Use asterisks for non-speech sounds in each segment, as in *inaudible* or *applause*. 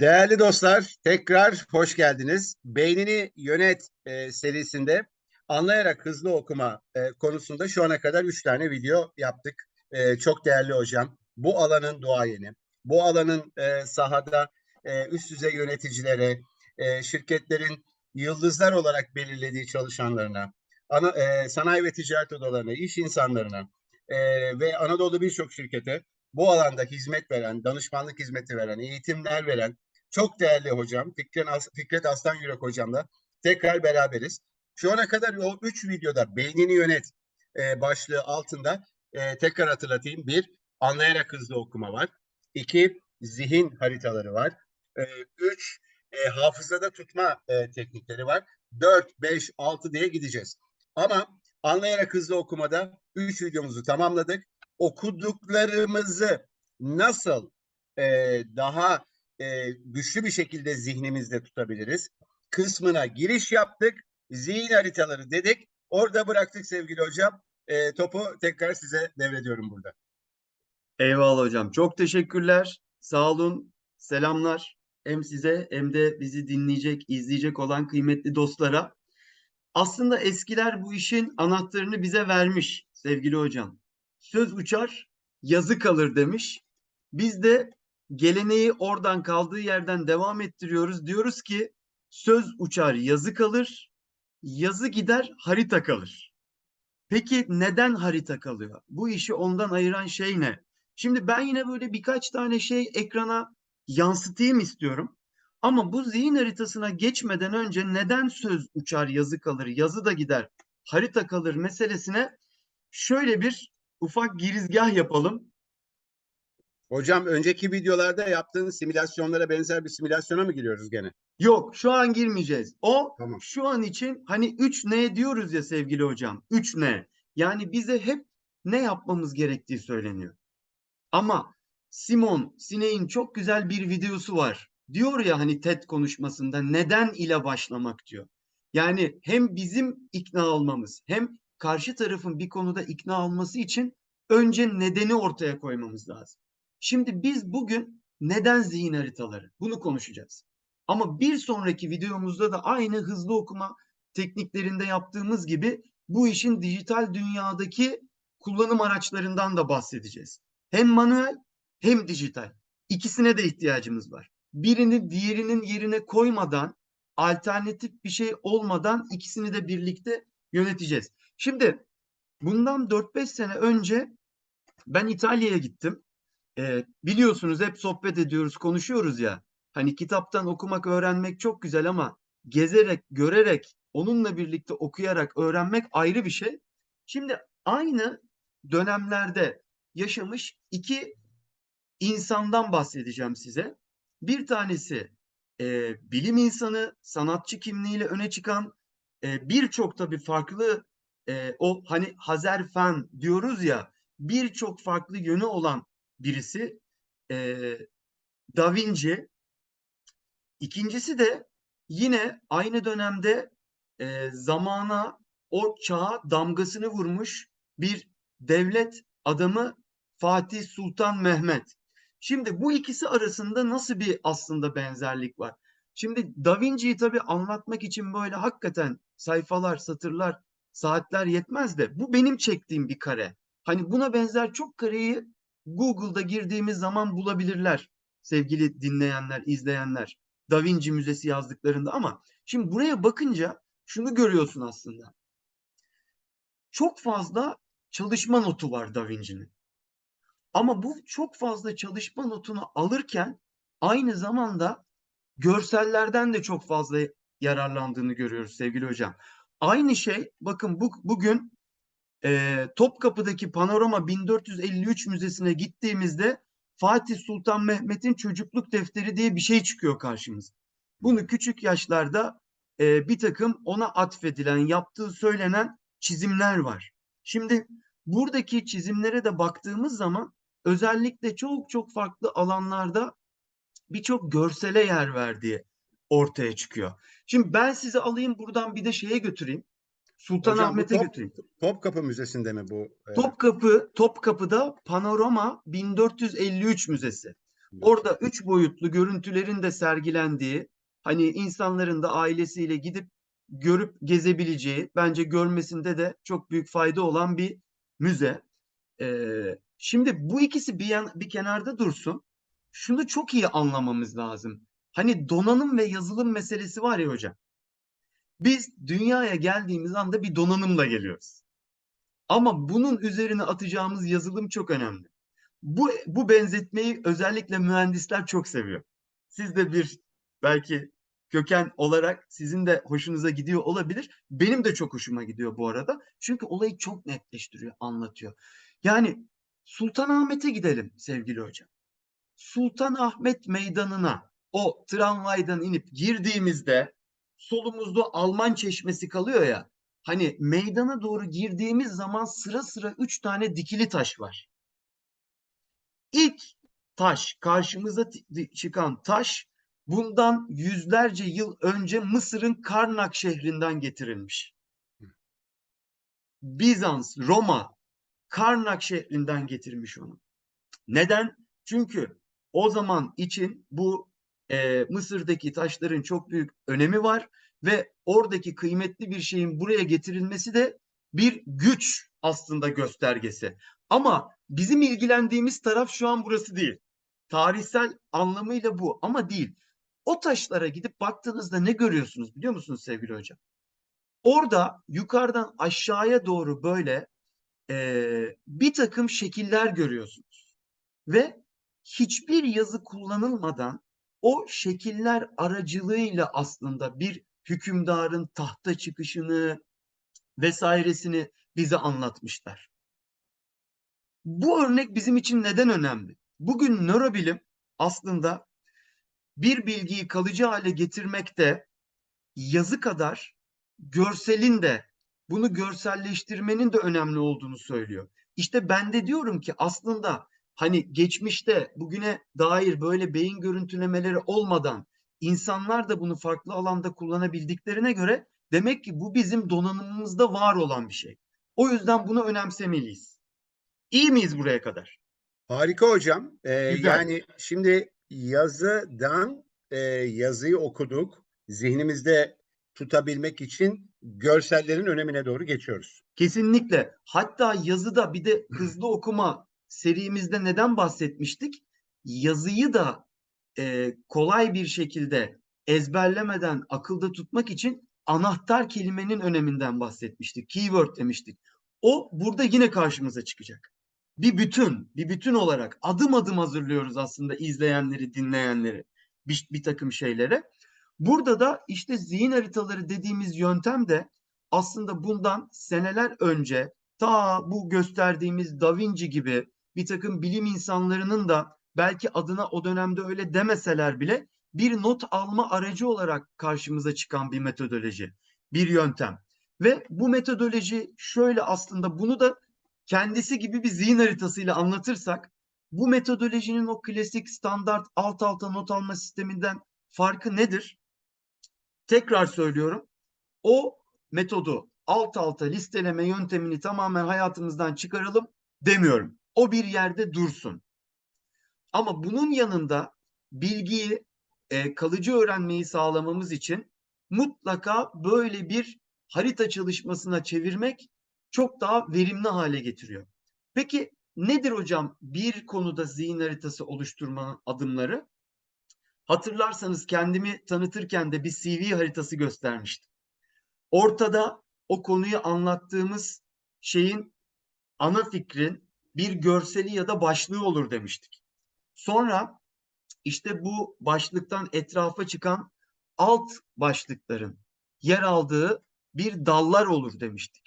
Değerli dostlar, tekrar hoş geldiniz. Beynini Yönet e, serisinde anlayarak hızlı okuma e, konusunda şu ana kadar üç tane video yaptık. E, çok değerli hocam, bu alanın duayeni, bu alanın e, sahada e, üst düzey yöneticilere, e, şirketlerin yıldızlar olarak belirlediği çalışanlarına, ana, e, sanayi ve ticaret odalarına, iş insanlarına e, ve Anadolu birçok şirkete bu alanda hizmet veren, danışmanlık hizmeti veren, eğitimler veren çok değerli hocam Fikret, As Fikret Aslan Yürek hocamla tekrar beraberiz. Şu ana kadar o üç videoda beynini yönet e, başlığı altında e, tekrar hatırlatayım. Bir, anlayarak hızlı okuma var. İki, zihin haritaları var. E, üç, e, hafızada tutma e, teknikleri var. Dört, beş, altı diye gideceğiz. Ama anlayarak hızlı okumada üç videomuzu tamamladık. Okuduklarımızı nasıl e, daha e, güçlü bir şekilde zihnimizde tutabiliriz. Kısmına giriş yaptık. Zihin haritaları dedik. Orada bıraktık sevgili hocam. E, topu tekrar size devrediyorum burada. Eyvallah hocam. Çok teşekkürler. Sağ olun. Selamlar. Hem size hem de bizi dinleyecek, izleyecek olan kıymetli dostlara. Aslında eskiler bu işin anahtarını bize vermiş sevgili hocam. Söz uçar, yazı kalır demiş. Biz de geleneği oradan kaldığı yerden devam ettiriyoruz. Diyoruz ki söz uçar, yazı kalır, yazı gider, harita kalır. Peki neden harita kalıyor? Bu işi ondan ayıran şey ne? Şimdi ben yine böyle birkaç tane şey ekrana yansıtayım istiyorum. Ama bu zihin haritasına geçmeden önce neden söz uçar, yazı kalır, yazı da gider, harita kalır meselesine şöyle bir ufak girizgah yapalım. Hocam önceki videolarda yaptığınız simülasyonlara benzer bir simülasyona mı giriyoruz gene? Yok şu an girmeyeceğiz. O Tamam. şu an için hani 3N diyoruz ya sevgili hocam. 3N. Yani bize hep ne yapmamız gerektiği söyleniyor. Ama Simon Sinek'in çok güzel bir videosu var. Diyor ya hani TED konuşmasında neden ile başlamak diyor. Yani hem bizim ikna olmamız hem karşı tarafın bir konuda ikna olması için önce nedeni ortaya koymamız lazım. Şimdi biz bugün neden zihin haritaları bunu konuşacağız. Ama bir sonraki videomuzda da aynı hızlı okuma tekniklerinde yaptığımız gibi bu işin dijital dünyadaki kullanım araçlarından da bahsedeceğiz. Hem manuel hem dijital. İkisine de ihtiyacımız var. Birini diğerinin yerine koymadan, alternatif bir şey olmadan ikisini de birlikte yöneteceğiz. Şimdi bundan 4-5 sene önce ben İtalya'ya gittim. Ee, biliyorsunuz hep sohbet ediyoruz, konuşuyoruz ya. Hani kitaptan okumak, öğrenmek çok güzel ama gezerek, görerek, onunla birlikte okuyarak öğrenmek ayrı bir şey. Şimdi aynı dönemlerde yaşamış iki insandan bahsedeceğim size. Bir tanesi e, bilim insanı, sanatçı kimliğiyle öne çıkan e, birçok tabii farklı e, o hani Hazerfen diyoruz ya birçok farklı yönü olan birisi e, Da Vinci. İkincisi de yine aynı dönemde e, zamana o çağa damgasını vurmuş bir devlet adamı Fatih Sultan Mehmet. Şimdi bu ikisi arasında nasıl bir aslında benzerlik var? Şimdi Da Vinci'yi tabii anlatmak için böyle hakikaten sayfalar, satırlar, saatler yetmez de bu benim çektiğim bir kare. Hani buna benzer çok kareyi Google'da girdiğimiz zaman bulabilirler sevgili dinleyenler, izleyenler. Da Vinci Müzesi yazdıklarında ama şimdi buraya bakınca şunu görüyorsun aslında. Çok fazla çalışma notu var Da Vinci'nin. Ama bu çok fazla çalışma notunu alırken aynı zamanda görsellerden de çok fazla yararlandığını görüyoruz sevgili hocam. Aynı şey bakın bu, bugün e, Topkapı'daki Panorama 1453 Müzesi'ne gittiğimizde Fatih Sultan Mehmet'in çocukluk defteri diye bir şey çıkıyor karşımıza. Bunu küçük yaşlarda e, bir takım ona atfedilen, yaptığı söylenen çizimler var. Şimdi buradaki çizimlere de baktığımız zaman özellikle çok çok farklı alanlarda birçok görsele yer verdiği ortaya çıkıyor. Şimdi ben sizi alayım buradan bir de şeye götüreyim. Sultanahmet'e götüreyim. Topkapı Müzesi'nde mi bu? e, Topkapı, Topkapı'da Panorama 1453 Müzesi. Orada üç boyutlu görüntülerin de sergilendiği, hani insanların da ailesiyle gidip görüp gezebileceği, bence görmesinde de çok büyük fayda olan bir müze. Ee, şimdi bu ikisi bir, yan, bir kenarda dursun. Şunu çok iyi anlamamız lazım. Hani donanım ve yazılım meselesi var ya hocam. Biz dünyaya geldiğimiz anda bir donanımla geliyoruz. Ama bunun üzerine atacağımız yazılım çok önemli. Bu, bu benzetmeyi özellikle mühendisler çok seviyor. Siz de bir belki köken olarak sizin de hoşunuza gidiyor olabilir. Benim de çok hoşuma gidiyor bu arada. Çünkü olayı çok netleştiriyor, anlatıyor. Yani Sultanahmet'e gidelim sevgili hocam. Sultanahmet Meydanı'na o tramvaydan inip girdiğimizde solumuzda Alman çeşmesi kalıyor ya. Hani meydana doğru girdiğimiz zaman sıra sıra üç tane dikili taş var. İlk taş karşımıza çıkan taş bundan yüzlerce yıl önce Mısır'ın Karnak şehrinden getirilmiş. Bizans, Roma, Karnak şehrinden getirmiş onu. Neden? Çünkü o zaman için bu e, Mısır'daki taşların çok büyük önemi var ve oradaki kıymetli bir şeyin buraya getirilmesi de bir güç aslında göstergesi. Ama bizim ilgilendiğimiz taraf şu an burası değil. Tarihsel anlamıyla bu ama değil. O taşlara gidip baktığınızda ne görüyorsunuz biliyor musunuz sevgili hocam? Orada yukarıdan aşağıya doğru böyle e, bir takım şekiller görüyorsunuz. Ve hiçbir yazı kullanılmadan o şekiller aracılığıyla aslında bir hükümdarın tahta çıkışını vesairesini bize anlatmışlar. Bu örnek bizim için neden önemli? Bugün nörobilim aslında bir bilgiyi kalıcı hale getirmekte yazı kadar görselin de bunu görselleştirmenin de önemli olduğunu söylüyor. İşte ben de diyorum ki aslında hani geçmişte bugüne dair böyle beyin görüntülemeleri olmadan insanlar da bunu farklı alanda kullanabildiklerine göre demek ki bu bizim donanımımızda var olan bir şey. O yüzden bunu önemsemeliyiz. İyi miyiz buraya kadar? Harika hocam. Ee, Güzel. yani şimdi yazıdan e, yazıyı okuduk. Zihnimizde tutabilmek için görsellerin önemine doğru geçiyoruz. Kesinlikle. Hatta yazıda bir de hızlı okuma serimizde neden bahsetmiştik? Yazıyı da e, kolay bir şekilde ezberlemeden akılda tutmak için anahtar kelimenin öneminden bahsetmiştik. Keyword demiştik. O burada yine karşımıza çıkacak. Bir bütün, bir bütün olarak adım adım hazırlıyoruz aslında izleyenleri, dinleyenleri bir, bir takım şeylere. Burada da işte zihin haritaları dediğimiz yöntem de aslında bundan seneler önce ta bu gösterdiğimiz Da Vinci gibi bir takım bilim insanlarının da belki adına o dönemde öyle demeseler bile bir not alma aracı olarak karşımıza çıkan bir metodoloji, bir yöntem. Ve bu metodoloji şöyle aslında bunu da kendisi gibi bir zihin haritasıyla anlatırsak bu metodolojinin o klasik standart alt alta not alma sisteminden farkı nedir? Tekrar söylüyorum. O metodu alt alta listeleme yöntemini tamamen hayatımızdan çıkaralım demiyorum. O bir yerde dursun. Ama bunun yanında bilgiyi e, kalıcı öğrenmeyi sağlamamız için mutlaka böyle bir harita çalışmasına çevirmek çok daha verimli hale getiriyor. Peki nedir hocam bir konuda zihin haritası oluşturmanın adımları? Hatırlarsanız kendimi tanıtırken de bir CV haritası göstermiştim. Ortada o konuyu anlattığımız şeyin ana fikrin bir görseli ya da başlığı olur demiştik. Sonra işte bu başlıktan etrafa çıkan alt başlıkların yer aldığı bir dallar olur demiştik.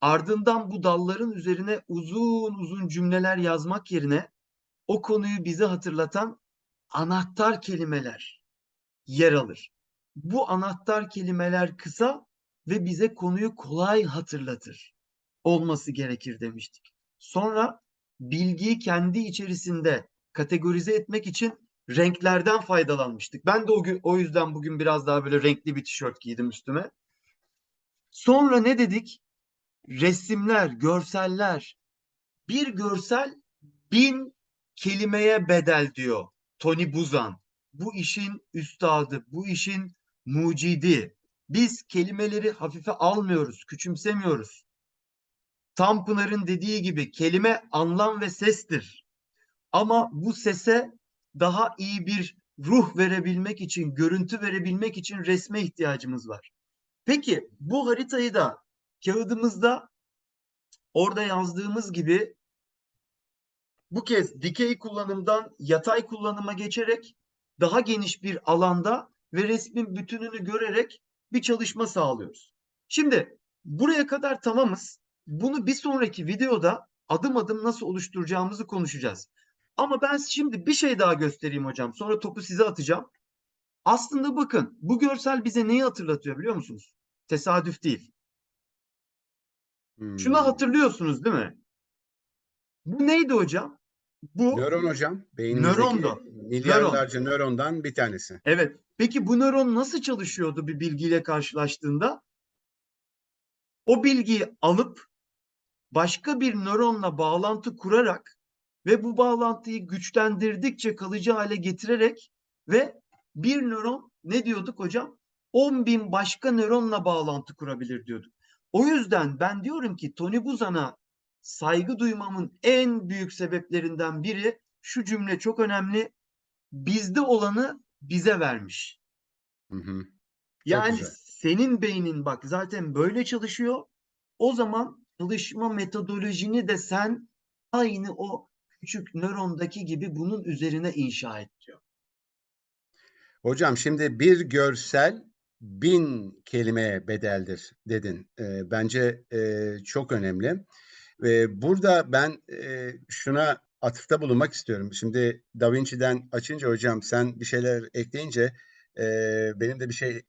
Ardından bu dalların üzerine uzun uzun cümleler yazmak yerine o konuyu bize hatırlatan anahtar kelimeler yer alır. Bu anahtar kelimeler kısa ve bize konuyu kolay hatırlatır olması gerekir demiştik. Sonra bilgiyi kendi içerisinde kategorize etmek için renklerden faydalanmıştık. Ben de o, gün, o yüzden bugün biraz daha böyle renkli bir tişört giydim üstüme. Sonra ne dedik? Resimler, görseller. Bir görsel bin kelimeye bedel diyor Tony Buzan. Bu işin üstadı, bu işin mucidi. Biz kelimeleri hafife almıyoruz, küçümsemiyoruz. Tanpınar'ın dediği gibi kelime anlam ve sestir. Ama bu sese daha iyi bir ruh verebilmek için, görüntü verebilmek için resme ihtiyacımız var. Peki bu haritayı da kağıdımızda orada yazdığımız gibi bu kez dikey kullanımdan yatay kullanıma geçerek daha geniş bir alanda ve resmin bütününü görerek bir çalışma sağlıyoruz. Şimdi buraya kadar tamamız. Bunu bir sonraki videoda adım adım nasıl oluşturacağımızı konuşacağız. Ama ben şimdi bir şey daha göstereyim hocam. Sonra topu size atacağım. Aslında bakın bu görsel bize neyi hatırlatıyor biliyor musunuz? Tesadüf değil. Şunu Hmm. hatırlıyorsunuz değil mi? Bu neydi hocam? Bu Nöron hocam. Beynimizdeki Nörondu. milyarlarca nörondan bir tanesi. evet. Peki bu nöron nasıl çalışıyordu bir bilgiyle karşılaştığında? O bilgiyi alıp başka bir nöronla bağlantı kurarak ve bu bağlantıyı güçlendirdikçe kalıcı hale getirerek ve bir nöron ne diyorduk hocam? 10 bin başka nöronla bağlantı kurabilir diyorduk. O yüzden ben diyorum ki Tony Buzan'a saygı duymamın en büyük sebeplerinden biri şu cümle çok önemli. Bizde olanı bize vermiş. Hı hı. Yani güzel. senin beynin bak zaten böyle çalışıyor. O zaman çalışma metodolojini de sen aynı o küçük nörondaki gibi bunun üzerine inşa et diyor. Hocam şimdi bir görsel bin kelimeye bedeldir dedin. Ee, bence e, çok önemli. Ve burada ben e, şuna atıfta bulunmak istiyorum. Şimdi Da Vinci'den açınca hocam sen bir şeyler ekleyince e, benim de bir şey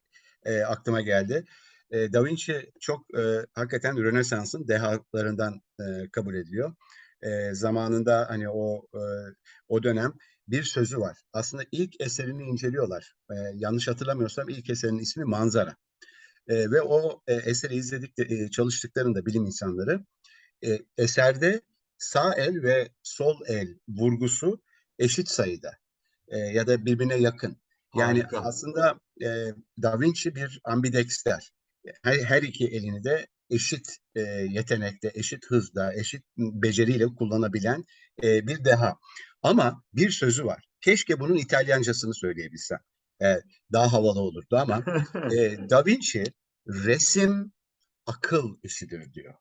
e, aklıma geldi. E, Da Vinci çok e, hakikaten Rönesans'ın dehalarından e, kabul ediliyor. E, zamanında hani o e, o dönem bir sözü var. Aslında ilk eserini inceliyorlar. E, yanlış hatırlamıyorsam ilk eserinin ismi Manzara. E, ve o e, eseri izledik e, çalıştıklarında bilim insanları e, eserde sağ el ve sol el vurgusu eşit sayıda e, ya da birbirine yakın. Yani Harika. aslında e, Da Vinci bir ambidexter. Her, her iki elini de eşit e, yetenekte, eşit hızda, eşit beceriyle kullanabilen e, bir deha. Ama bir sözü var. Keşke bunun İtalyancasını söyleyebilsem. E, daha havalı olurdu ama e, *laughs* Da Vinci resim akıl işidir diyor.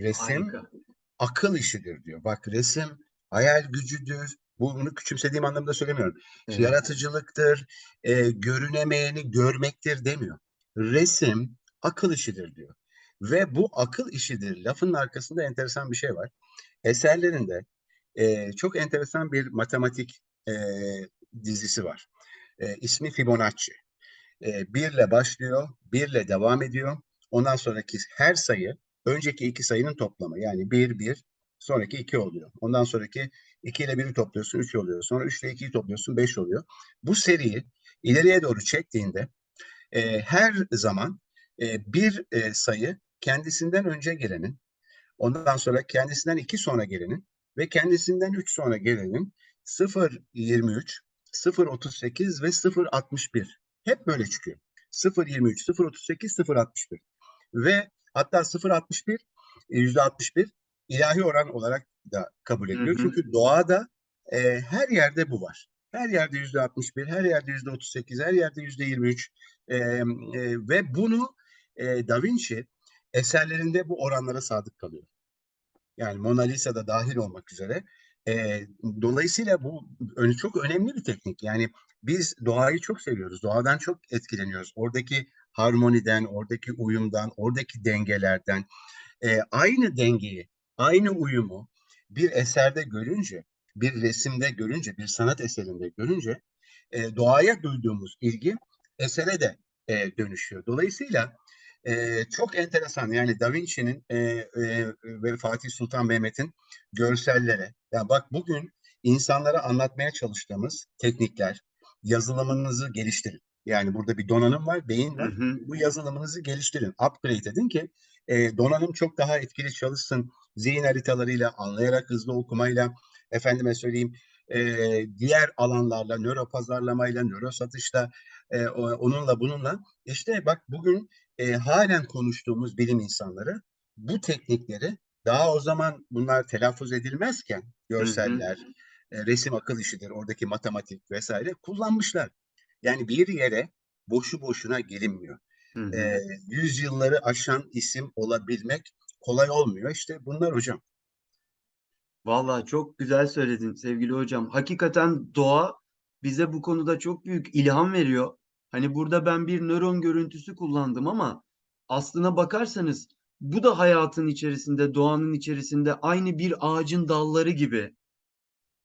Resim Harika. akıl işidir diyor. Bak resim hayal gücüdür. Bu- Bunu küçümsediğim anlamda söylemiyorum. Evet. Yaratıcılıktır, e, görünemeyeni görmektir demiyor. Resim akıl işidir diyor. Ve bu akıl işidir lafının arkasında enteresan bir şey var. Eserlerinde e, çok enteresan bir matematik e, dizisi var. E, ismi Fibonacci. E, birle başlıyor, birle devam ediyor. Ondan sonraki her sayı önceki iki sayının toplamı. Yani 1, 1, sonraki 2 oluyor. Ondan sonraki 2 ile 1'i topluyorsun 3 oluyor. Sonra 3 ile 2'yi topluyorsun 5 oluyor. Bu seriyi ileriye doğru çektiğinde e, her zaman e, bir e, sayı kendisinden önce gelenin, ondan sonra kendisinden 2 sonra gelenin ve kendisinden 3 sonra gelenin 0.23, 0.38 ve 0.61 hep böyle çıkıyor. 0.23, 0.38, 0.61 ve hatta 0.61 e, %61 ilahi oran olarak da kabul ediliyor. hı. Çünkü doğada e, her yerde bu var. Her yerde %61, her yerde %38, her yerde %23 e, e, ve bunu e, Da Vinci eserlerinde bu oranlara sadık kalıyor. Yani Mona Lisa da dahil olmak üzere. E, dolayısıyla bu çok önemli bir teknik. Yani biz doğayı çok seviyoruz. Doğadan çok etkileniyoruz. Oradaki harmoniden, oradaki uyumdan, oradaki dengelerden e, aynı dengeyi, aynı uyumu bir eserde görünce, bir resimde görünce, bir sanat eserinde görünce e, doğaya duyduğumuz ilgi esere de e, dönüşüyor. Dolayısıyla e, çok enteresan yani Da Vinci'nin e, e, ve Fatih Sultan Mehmet'in görsellere, ya bak bugün insanlara anlatmaya çalıştığımız teknikler, yazılımınızı geliştirin. Yani burada bir donanım var, beyin var. hı. Bu yazılımınızı geliştirin, upgrade edin ki e, donanım çok daha etkili çalışsın. Zihin haritalarıyla, anlayarak hızlı okumayla, efendime söyleyeyim, e, diğer alanlarla, nöro pazarlamayla, nöro satışla, e, onunla bununla. İşte bak bugün e, halen konuştuğumuz bilim insanları bu teknikleri daha o zaman bunlar telaffuz edilmezken görseller, e, resim akıl işidir, oradaki matematik vesaire kullanmışlar. Yani bir yere boşu boşuna gelinmiyor. Hı hı. E, yüzyılları aşan isim olabilmek kolay olmuyor. İşte bunlar hocam. Vallahi çok güzel söyledin sevgili hocam. Hakikaten doğa bize bu konuda çok büyük ilham veriyor. Hani burada ben bir nöron görüntüsü kullandım ama aslına bakarsanız bu da hayatın içerisinde, doğanın içerisinde aynı bir ağacın dalları gibi,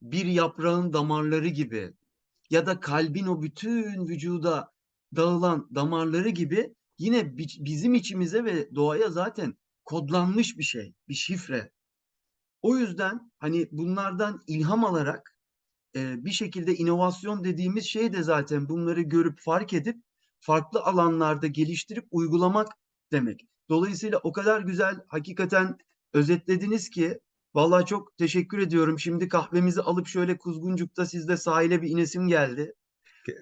bir yaprağın damarları gibi ya da kalbin o bütün vücuda dağılan damarları gibi yine bi- bizim içimize ve doğaya zaten kodlanmış bir şey, bir şifre. O yüzden hani bunlardan ilham alarak e, bir şekilde inovasyon dediğimiz şey de zaten bunları görüp fark edip farklı alanlarda geliştirip uygulamak demek. Dolayısıyla o kadar güzel hakikaten özetlediniz ki vallahi çok teşekkür ediyorum. Şimdi kahvemizi alıp şöyle Kuzguncuk'ta sizde sahile bir inesim geldi.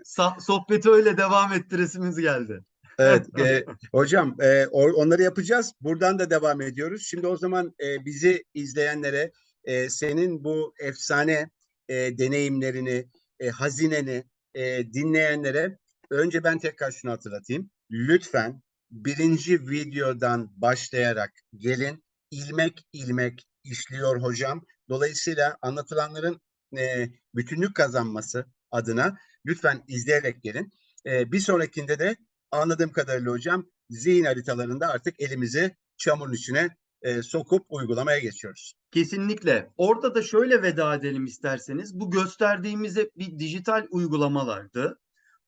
Sa- sohbeti öyle devam ettiresimiz geldi. Evet, *laughs* e, hocam e, onları yapacağız. Buradan da devam ediyoruz. Şimdi o zaman e, bizi izleyenlere e, senin bu efsane e, deneyimlerini, e, hazineni e, dinleyenlere önce ben tekrar şunu hatırlatayım. Lütfen birinci videodan başlayarak gelin. İlmek ilmek işliyor hocam. Dolayısıyla anlatılanların e, bütünlük kazanması adına lütfen izleyerek gelin. E, bir sonrakinde de anladığım kadarıyla hocam zihin haritalarında artık elimizi çamurun içine e, sokup uygulamaya geçiyoruz. Kesinlikle. Orada da şöyle veda edelim isterseniz. Bu gösterdiğimiz hep bir dijital uygulamalardı.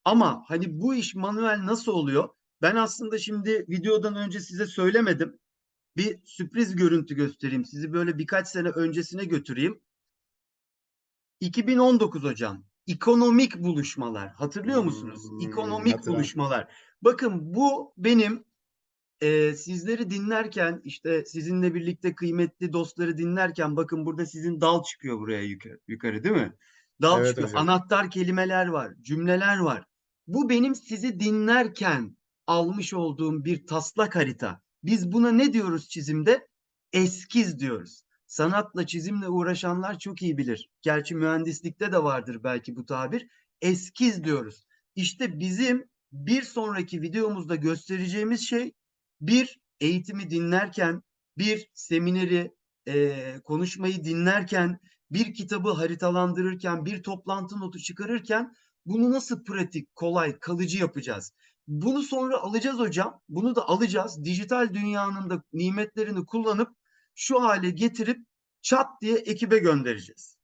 Ama hani bu iş manuel nasıl oluyor? Ben aslında şimdi videodan önce size söylemedim. Bir sürpriz görüntü göstereyim. Sizi böyle birkaç sene öncesine götüreyim. 2019 hocam. İkonomik buluşmalar. Hatırlıyor musunuz? Hmm, İkonomik hatırlam- buluşmalar. Bakın bu benim e, sizleri dinlerken işte sizinle birlikte kıymetli dostları dinlerken bakın burada sizin dal çıkıyor buraya yukarı, yukarı değil mi? Dal Evet çıkıyor. hocam. Anahtar kelimeler var, cümleler var. Bu benim sizi dinlerken almış olduğum bir taslak harita. Biz buna ne diyoruz çizimde? Eskiz diyoruz. Sanatla çizimle uğraşanlar çok iyi bilir. Gerçi mühendislikte de vardır belki bu tabir. Eskiz diyoruz. İşte bizim bir sonraki videomuzda göstereceğimiz şey bir eğitimi dinlerken, bir semineri, eee, konuşmayı dinlerken, bir kitabı haritalandırırken, bir toplantı notu çıkarırken bunu nasıl pratik, kolay, kalıcı yapacağız? Bunu sonra alacağız hocam. Bunu da alacağız. Dijital dünyanın da nimetlerini kullanıp şu hale getirip çat diye ekibe göndereceğiz.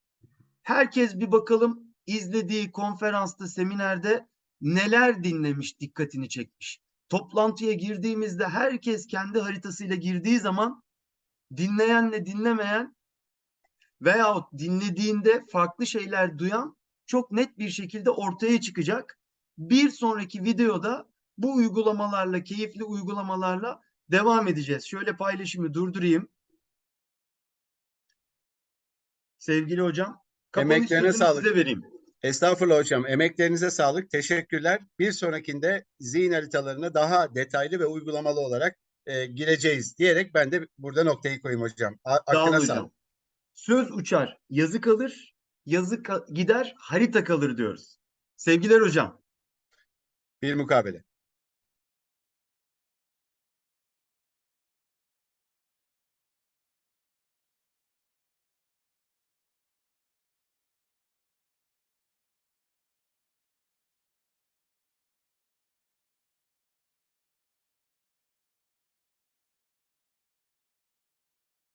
Herkes bir bakalım izlediği konferansta, seminerde neler dinlemiş, dikkatini çekmiş. Toplantıya girdiğimizde herkes kendi haritasıyla girdiği zaman dinleyenle dinlemeyen veyahut dinlediğinde farklı şeyler duyan çok net bir şekilde ortaya çıkacak. Bir sonraki videoda bu uygulamalarla, keyifli uygulamalarla devam edeceğiz. Şöyle paylaşımı durdurayım. Sevgili hocam, kapanış Emeklerine sağlık. size vereyim. Estağfurullah hocam. Emeklerinize sağlık. Teşekkürler. Bir sonrakinde zihin haritalarına daha detaylı ve uygulamalı olarak e, gireceğiz diyerek ben de burada noktayı koyayım hocam. A- Aklına hocam. sağlık. Söz uçar, yazı kalır, yazı ka- gider, harita kalır diyoruz. Sevgiler hocam. Bir mukabele.